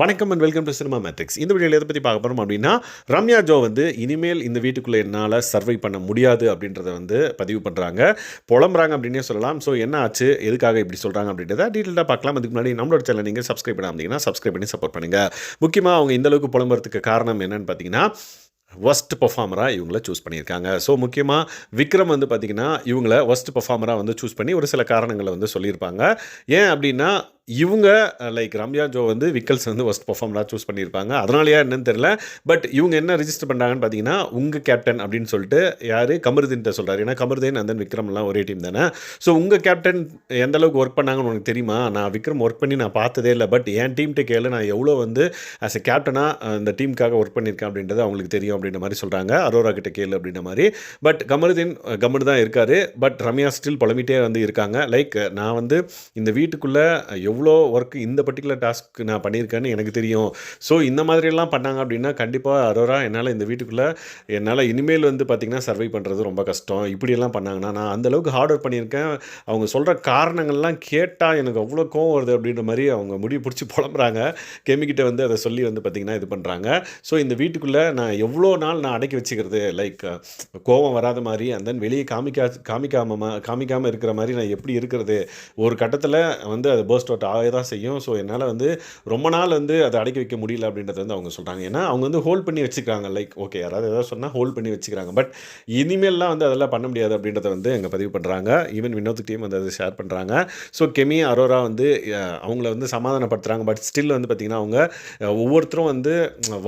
வணக்கம் and welcome to Cinema Matrix இந்த வீடியோவில் எதை பற்றி பார்க்க போகிறோம் அப்படின்னா ரம்யா ஜோ வந்து இனிமேல் இந்த வீட்டுக்குள்ளே என்னால் சர்வை பண்ண முடியாது அப்படின்றத வந்து பதிவு பண்ணுறாங்க புலம்புறாங்க அப்படின்னே சொல்லலாம். ஸோ என்ன ஆச்சு? எதுக்காக இப்படி சொல்கிறாங்க அப்படின்றத டீட்டெயிலாக பார்க்கலாம். அதுக்கு முன்னாடி நம்மளோட சேனல் நீங்கள் சப்ஸ்கிரைப் பண்ணாமீங்கன்னா சப்ஸ்கிரைப் பண்ணி சப்போர்ட் பண்ணுங்கள் முக்கியமாக அவங்க இந்த அளவுக்கு புலம்புறதுக்கு காரணம் என்னன்னு பார்த்தீங்கன்னா ஒஸ்ட் பர்ஃபார்மராக இவங்கள சூஸ் பண்ணியிருக்காங்க. ஸோ முக்கியமாக விக்ரம் வந்து பார்த்திங்கன்னா இவங்கள ஒஸ்ட் பர்ஃபார்மராக வந்து சூஸ் பண்ணி ஒரு சில காரணங்களை வந்து சொல்லியிருப்பாங்க. ஏன் அப்படின்னா இவங்க லைக் ரம்யா ஜோ வந்து விக்கல்ஸ் வந்து ஒஸ்ட் பர்ஃபார்மராக சூஸ் பண்ணியிருப்பாங்க. அதனாலயா என்னன்னு தெரியல. பட் இவங்க என்ன ரிஜிஸ்டர் பண்ணுறாங்கன்னு பார்த்தீங்கன்னா உங்கள் கேப்டன் அப்படின்னு சொல்லிட்டு யார்? கமருதீன்ட்ட சொல்கிறார் ஏன்னா கமருதீன் அந்தன் விக்ரம்லாம் ஒரே டீம் தானே. ஸோ உங்கள் கேப்டன் எந்த அளவுக்கு ஒர்க் பண்ணாங்கன்னு உனக்கு தெரியுமா? நான் விக்ரம் ஒர்க் பண்ணி நான் பார்த்ததே இல்லை. பட் என் டீம்கிட்ட கேளு. நான் எவ்வளோ வந்து ஆஸ் எ கேப்டனாக இந்த டீமுக்காக ஒர்க் பண்ணியிருக்கேன் அப்படின்றது அவங்களுக்கு தெரியும் அப்படின்ற மாதிரி சொல்கிறாங்க அரோரா கிட்ட கேளு அப்படின்ற மாதிரி. பட் கமருதீன் கம்முன்னு தான் இருக்காரு. பட் ரம்யா ஸ்டில் புலமிட்டே வந்து இருக்காங்க. லைக் நான் வந்து இந்த வீட்டுக்குள்ளே எவ்வளோ ஒர்க் இந்த பர்டிகுலர் டாஸ்க் நான் பண்ணியிருக்கேன்னு எனக்கு தெரியும். ஸோ இந்த மாதிரிலாம் பண்ணாங்க அப்படின்னா கண்டிப்பாக அரோரா என்னால் இந்த வீட்டுக்குள்ளே என்னால் இனிமேல் வந்து பார்த்திங்கன்னா சர்வை பண்ணுறது ரொம்ப கஷ்டம். இப்படியெல்லாம் பண்ணாங்கன்னா நான் அந்தளவுக்கு ஹார்ட் ஒர்க் பண்ணியிருக்கேன். அவங்க சொல்கிற காரணங்கள்லாம் கேட்டால் எனக்கு அவ்வளோ கோவம் வருது அப்படின்ற மாதிரி அவங்க முடிவு பிடிச்சி புலம்புறாங்க. கெமிக்கிட்ட வந்து அதை சொல்லி வந்து பார்த்திங்கன்னா இது பண்ணுறாங்க ஸோ இந்த வீட்டுக்குள்ளே நான் எவ்வளோ நாள் நான் அடக்கி வச்சுக்கிறது? லைக் கோவம் வராத மாதிரி அந்த தென் வெளியே காமிக்கா காமிக்காம காமிக்காமல் இருக்கிற மாதிரி நான் எப்படி இருக்கிறது? ஒரு கட்டத்தில் வந்து அது பேர்ஸ்ட் அவுட் ஆக தான் செய்யும். ஸோ என்னால் வந்து ரொம்ப நாள் வந்து அதை அடக்கி வைக்க முடியல அப்படின்றத வந்து அவங்க சொல்கிறாங்க ஏன்னா அவங்க வந்து ஹோல்ட் பண்ணி வச்சுக்கிறாங்க. லைக் ஓகே யாராவது ஏதாவது சொன்னால் ஹோல்ட் பண்ணி வச்சுக்கிறாங்க. பட் இனிமேல்லாம் வந்து அதெல்லாம் பண்ண முடியாது அப்படின்றத வந்து எங்கள் பதிவு பண்ணுறாங்க ஈவன் வினோத் டீம் வந்து அதை ஷேர் பண்ணுறாங்க ஸோ கெமி அரோரா வந்து அவங்கள வந்து சமாதானப்படுத்துகிறாங்க பட் ஸ்டில் வந்து பார்த்திங்கன்னா அவங்க ஒவ்வொருத்தரும் வந்து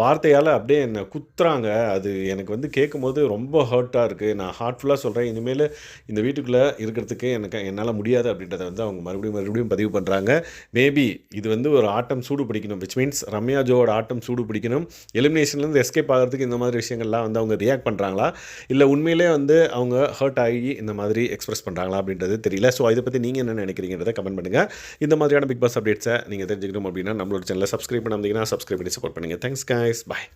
வார்த்தையால் அப்படியே என்னை குத்துறாங்க. அது எனக்கு வந்து கேட்கும்போது ரொம்ப ஹர்ட்டாக இருக்குது நான் ஹார்ட்ஃபுல்லாக சொல்கிறேன் இனிமேல் இந்த வீட்டுக்குள்ளே இருக்கிறதுக்கு எனக்கு என்னால் முடியாது அப்படின்றத வந்து அவங்க மறுபடியும் மறுபடியும் பதிவு பண்ணுறாங்க மேபி இது வந்து ஒரு ஆட்டம் சூடு பிடிக்கணும் விச் மீன்ஸ் ரம்யா ஜோவோட ஆட்டம் சூடு பிடிக்கணும். எலிமினேஷன்லேருந்து எஸ்கேப் ஆகிறதுக்கு இந்த மாதிரி விஷயங்கள்லாம் வந்து அவங்க ரியாக்ட் பண்ணுறாங்களா இல்லை உண்மையிலே வந்து அவங்க ஹர்ட் ஆகி இந்த மாதிரி எக்ஸ்பிரஸ் பண்ணுறாங்களா அப்படின்றது தெரியல. ஸோ இதை பற்றி நீங்கள் என்ன நினைக்கிறீங்கிறத கமெண்ட் பண்ணுங்கள் இந்த மாதிரியான பிக் பாஸ் அப்டேட்ஸை நீங்கள் தெரிஞ்சுக்கணும் அப்படின்னா நம்மளோட சேனலை சப்ஸ்கிரைப் பண்ணாமல் சப்ஸ்கிரைப் பண்ணி சப்போர்ட் பண்ணுங்கள் தேங்க்ஸ் guys. பாய்